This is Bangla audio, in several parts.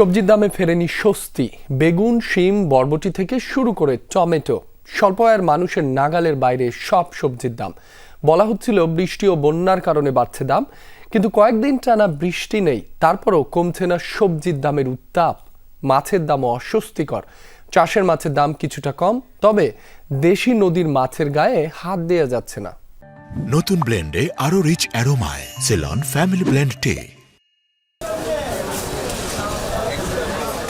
সবজির দামে ফেরেনি স্বস্তি। বেগুন, শিম, বরবটি থেকে শুরু করে টমেটো। স্বল্প আয়ের মানুষের নাগালের বাইরে সব সবজির দাম। বলা হচ্ছিল বৃষ্টি ও বন্যার কারণে বাড়ছে দাম, কিন্তু কয়েকদিন টানা বৃষ্টি নেই। তারপরও কমছে না সবজির দামের উত্তাপ। মাছের দামও অস্বস্তিকর। চাষের মাছের দাম কিছুটা কম, তবে দেশি নদীর মাছের গায়ে হাত দেওয়া যাচ্ছে না। নতুন ব্লেন্ডে আরও rich অ্যারোমায়। Ceylon family blend tea.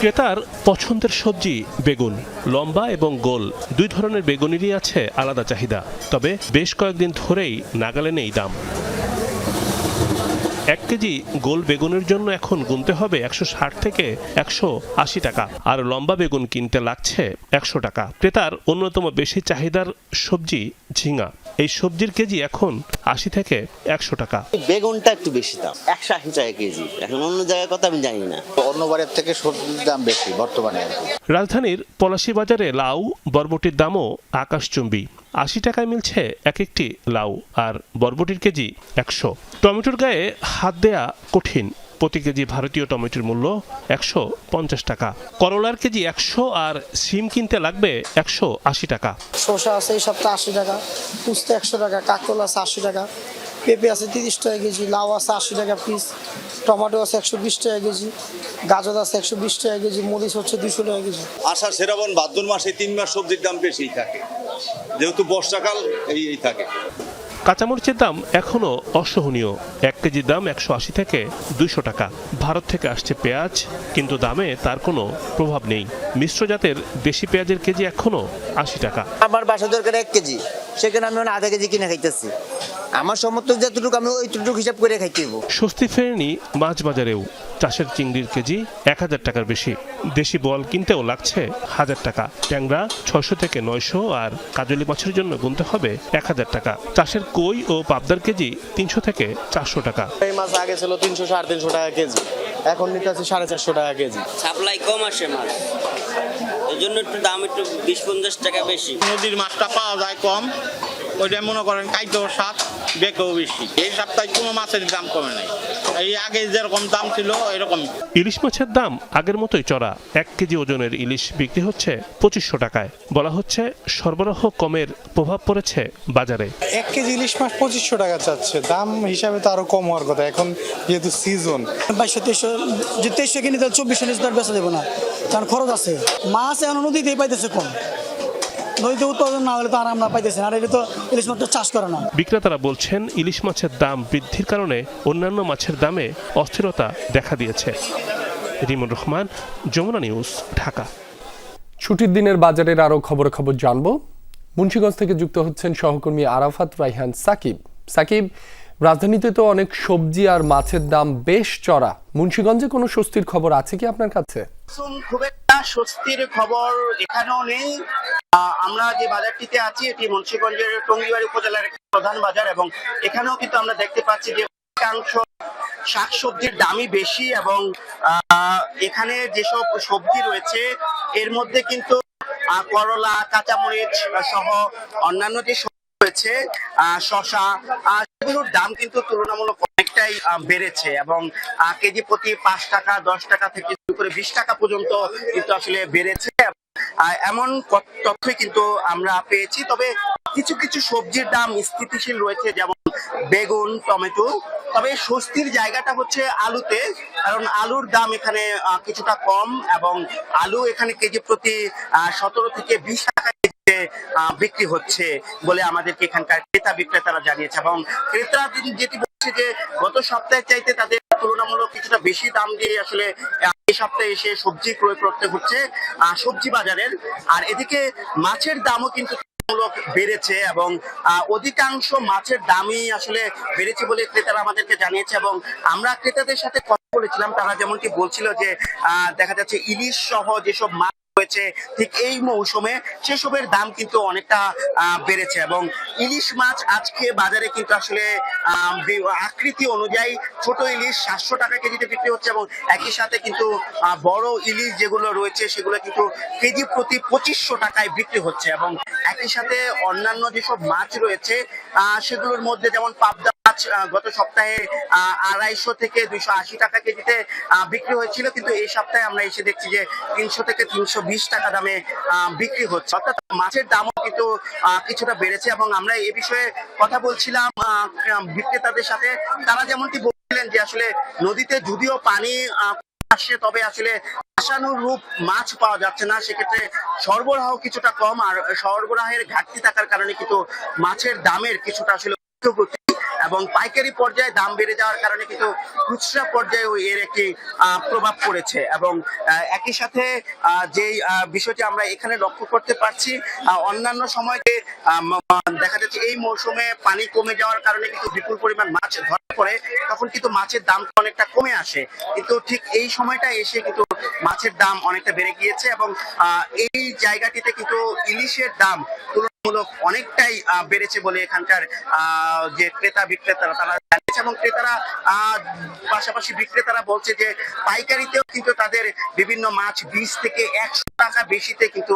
ক্রেতার পছন্দের সবজি বেগুন, লম্বা এবং গোল, দুই ধরনের বেগুনেরই আছে আলাদা চাহিদা। তবে বেশ কয়েকদিন ধরেই নাগালে এই দাম। এক কেজি গোল বেগুনের জন্য এখন গুনতে হবে একশো ষাট থেকে একশো আশি টাকা। আর লম্বা বেগুন কিনতে লাগছে একশো টাকা। ক্রেতার অন্যতম বেশি চাহিদার সবজি ঝিঙা। এই সবজির কেজি এখন আশি থেকে একশো টাকা। বেগুনটা একটু বেশি দাম একশো আশি টাকা কেজি। এখন অন্য জায়গার কথা আমি জানি না। অন্যবারের থেকে সবজির দাম বেশি বর্তমানে রাজধানীর পলাশী বাজারে লাউ বরবটির দামও আকাশচুম্বী। আশি টাকায় মিলছে এক একটি লাউ আর বরবটির কেজি একশো। টমেটোর গায়ে হাত দেয়া কঠিন। প্রতি কেজি ভারতীয় টমেটোর মূল্য একশো পঞ্চাশ টাকা। করলার কেজি একশো আর সিম কিনতে লাগবে একশো আশি টাকা। শসা আছে এই সপ্তাহে আশি টাকা, পুস্তে একশো টাকা কাকরোল আছে আশি টাকা। পেঁপে আছে তিরিশ টাকা কেজি, লাউ আছে আশি টাকা পিস টমেটো আছে একশো বিশ টাকা কেজি, গাজর আছে একশো বিশ টাকা কেজি, মরিচ হচ্ছে দুশো টাকা কেজি। আষাঢ় শ্রাবণ ভাদ্র মাসে তিন মাস সবজির দাম বেশিই থাকে। যেহেতু বর্ষাকাল এই থাকে। কাঁচামরিচের দাম এখনও অসহনীয়। এক কেজির দাম একশো আশি থেকে দুইশো টাকা। ভারত থেকে আসছে পেঁয়াজ কিন্তু দামে তার কোনো প্রভাব নেই। মিশ্র জাতের দেশি পেঁয়াজের কেজি এখনও আশি টাকা। আমার বাসা দরকার এক কেজি। সেখানে আমি আধা কেজি কিনে খাইতেছি। আমার সমর্থক যতটুকু আমি ওইটুকু হিসাব করে খাইতে স্বস্তি ফেরেনি মাছ বাজারেও। চাষের চিংড়ির কেজি এক হাজার টাকার বেশি। দেশি বল কিনতেও লাগছে হাজার টাকা। ট্যাংরা ছয়শো থেকে নয়শো আর কাজলি মাছের জন্য গুনতে হবে এক হাজার টাকা। চাষের কই ও পাবদার কেজি তিনশো থেকে চারশো টাকা। এই মাছ আগে ছিল তিনশো সাড়ে তিনশো টাকা কেজি। এখন নিতে আছে সাড়ে চারশো টাকা কেজি। সাপ্লাই কম আসে মাছ। এই জন্য একটু দাম একটু বিশ পঞ্চাশ টাকা বেশি। নদীর মাছটা পাওয়া যায় কম। ওইটা মনে করেন কাইতো স্বাদ। বেকেও বেশি। এই সপ্তাহে কোনো মাছের দাম কমে নাই। এই আগে যেরকম দাম ছিল এরকম ইলিশ মাছের দাম আগের মতোই চড়া। এক কেজি ওজনের ইলিশ বিক্রি হচ্ছে পঁচিশশো টাকায়। বলা হচ্ছে সরবরাহ কমের প্রভাব পড়েছে বাজারে। এক কেজি ইলিশ মাছ পঁচিশশো টাকা চাচ্ছে। দাম হিসাবে তো আরও কম হওয়ার কথা। এখন যেহেতু সিজন বাইশশো তেইশশো যে তেইশশো কিনে তাহলে চব্বিশশো নিচে বেচা দেবো না। কারণ খরচ আছে। মাছ এখন নদীতেই পাইতেছে কম। নদীতে উৎপাদন না হলে তো আর আমরা পাইতেছি আর এটা তো ইলিশ মাছটা চাষ করে না। বিক্রেতারা বলছেন ইলিশ মাছের দাম বৃদ্ধির কারণে অন্যান্য মাছের দামে অস্থিরতা দেখা দিয়েছে। রিমন রহমান যমুনা নিউজ ঢাকা। ছুটির দিনের বাজারের আরও খবর খবর জানব। মুন্সিগঞ্জ থেকে যুক্ত হচ্ছেন সহকর্মী আরাফাত রাইহান সাকিব। সাকিব রাজধানীতে তো অনেক সবজি আর মাছের দাম বেশ চড়া। মুন্সীগঞ্জে কোনো স্বস্তির খবর আছে কি আপনার কাছে? খুব একটা স্বস্তির খবর এখানেও নেই। আমরা যে বাজারটিতে আছি, এটি মুন্সিগঞ্জের টঙ্গিবাড়ি উপজেলার প্রধান বাজার এবং এখানেও কিন্তু আমরা দেখতে পাচ্ছি যে অধিকাংশ শাকসবজির দামই বেশি এবং এখানে যেসব সবজি রয়েছে, এর মধ্যে কিন্তু করলা, কাঁচামরিচ সহ অন্যান্য যে সবজি রয়েছে শশা আহ, সেগুলোর দাম কিন্তু তুলনামূলক অনেকটাই বেড়েছে এবং কেজি প্রতি পাঁচ টাকা দশ টাকা থেকে শুরু করে বিশ টাকা পর্যন্ত কিন্তু আসলে বেড়েছে। এমন তথ্যই কিন্তু আমরা পেয়েছি। তবে কিছু কিছু সবজির দাম স্থিতিশীল রয়েছে যেমন বেগুন টমেটো। তবে স্বস্তির জায়গাটা হচ্ছে আলুতে কারণ আলুর দাম এখানে কিছুটা কম এবং আলু এখানে কেজি প্রতি সতেরো থেকে বিশ বিক্রি হচ্ছে বলে আমাদেরকে এখানকার ক্রেতা বিক্রেতারা জানিয়েছে এবং ক্রেতা যেটি বলছে যে গত সপ্তাহের চাইতে তাদের তুলনামূলক কিছুটা বেশি দাম দিয়ে আসলে এই সপ্তাহে এসে সবজি ক্রয় করতে হচ্ছে সবজি বাজারের। আর এদিকে মাছের দামও কিন্তু বেড়েছে এবং অধিকাংশ মাছের দামই আসলে বেড়েছে বলে ক্রেতারা আমাদেরকে জানিয়েছে এবং আমরা ক্রেতাদের সাথে কথা বলেছিলাম, তারা যেমনটি বলছিল যে দেখা যাচ্ছে ইলিশ সহ যেসব মাছ রয়েছে ঠিক এই মৌসুমে সেসবের দাম কিন্তু অনেকটা বেড়েছে এবং ইলিশ মাছ আজকে বাজারে কিন্তু আসলে আকৃতি অনুযায়ী ছোট ইলিশ সাতশো টাকা কেজিতে বিক্রি হচ্ছে এবং একই সাথে কিন্তু বড় ইলিশ যেগুলো রয়েছে সেগুলো কিন্তু কেজি প্রতি পঁচিশশো টাকায় বিক্রি হচ্ছে এবং একই সাথে অন্যান্য যেসব মাছ রয়েছে সেগুলোর মধ্যে যেমন পাবদা মাছ গত সপ্তাহে আড়াইশো থেকে দুইশো আশি টাকা কেজিতে বিক্রি হয়েছিল। কিন্তু এই সপ্তাহে আমরা এসে দেখছি যে তিনশো থেকে তিনশো বিশ টাকা দামে বিক্রি হচ্ছে। অর্থাৎ মাছের দামও কিন্তু কিছুটা বেড়েছে এবং আমরা এ বিষয়ে কথা বলছিলাম বিক্রেতাদের সাথে। তারা যেমনটি বলছিলেন যে আসলে নদীতে যদিও পানি আসছে তবে আসলে আশানুরূপ মাছ পাওয়া যাচ্ছে না। সেক্ষেত্রে সরবরাহ কিছুটা কম আর সরবরাহের ঘাটতি থাকার কারণে কিন্তু মাছের দামের কিছুটা আসলে এবং পাইকারি পর্যায়ে দাম বেড়ে যাওয়ার কারণে কিন্তু খুচরা পর্যায়েও এর একটি প্রভাব পড়েছে এবং একই সাথে আহ, বিষয়টি আমরা এখানে লক্ষ্য করতে পারছি অন্যান্য ম- দেখা যাচ্ছে এই মৌসুমে পানি কমে যাওয়ার কারণে কিন্তু বিপুল পরিমাণ মাছ ধরা পড়ে তখন কিন্তু মাছের দাম অনেকটা কমে আসে। কিন্তু ঠিক এই সময়টা এসে কিন্তু মাছের দাম অনেকটা বেড়ে গিয়েছে এবং এই জায়গাটিতে কিন্তু ইলিশের দাম তুলনামূলক অনেকটাই বেড়েছে বলে এখানকার যে ক্রেতা বিক্রেতারা তারা জানিয়েছে এবং ক্রেতারা পাশাপাশি বিক্রেতারা বলছে যে পাইকারিতেও কিন্তু তাদের বিভিন্ন মাছ বিশ থেকে একশো টাকা বেশিতে কিন্তু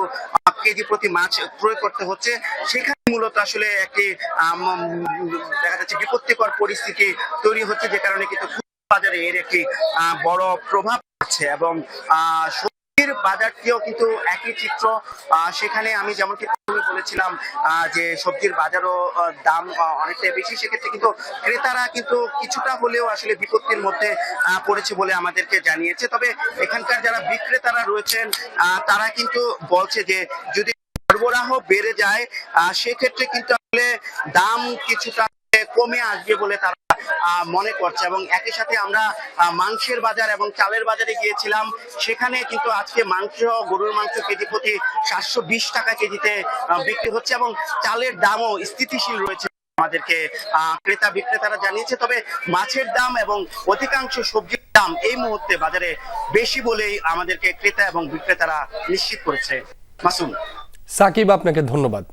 কেজি প্রতি মাছ ক্রয় করতে হচ্ছে। সেখানে মূলত আসলে একটি দেখা যাচ্ছে বিপত্তিকর পরিস্থিতি তৈরি হচ্ছে যে কারণে কিন্তু বাজারে এর একটি বড় প্রভাব পড়ছে এবং আহ, সবজির বাজারটিও কিন্তু একই চিত্র। সেখানে আমি যেমনটি বলেছিলাম যে সবজির বাজারও দাম অনেকটাই বেশি। সেক্ষেত্রে কিন্তু ক্রেতারা কিন্তু কিছুটা হলেও আসলে বিপত্তির মধ্যে পড়েছে বলে আমাদেরকে জানিয়েছে। তবে এখানকার যারা বিক্রেতারা রয়েছেন তারা কিন্তু বলছে যে, যদি সরবরাহ বেড়ে যায় সেক্ষেত্রে কিন্তু আসলে দাম কিছুটা কমে আসবে বলে তারা মনে করছে। এবং একই সাথে আমরা মাংসের বাজার এবং চালের বাজারে গিয়েছিলাম। সেখানে কিন্তু আজকে মাংস, গরুর মাংস কেজি প্রতি সাতশো বিশ টাকা কেজিতে বিক্রি হচ্ছে এবং চালের দামও স্থিতিশীল রয়েছে আমাদেরকে ক্রেতা বিক্রেতারা জানিয়েছে। তবে মাছের দাম এবং অধিকাংশ সবজির দাম এই মুহূর্তে বাজারে বেশি বলেই আমাদেরকে ক্রেতা এবং বিক্রেতারা নিশ্চিত করেছে। মাসুম। সাকিব, আপনাকে ধন্যবাদ।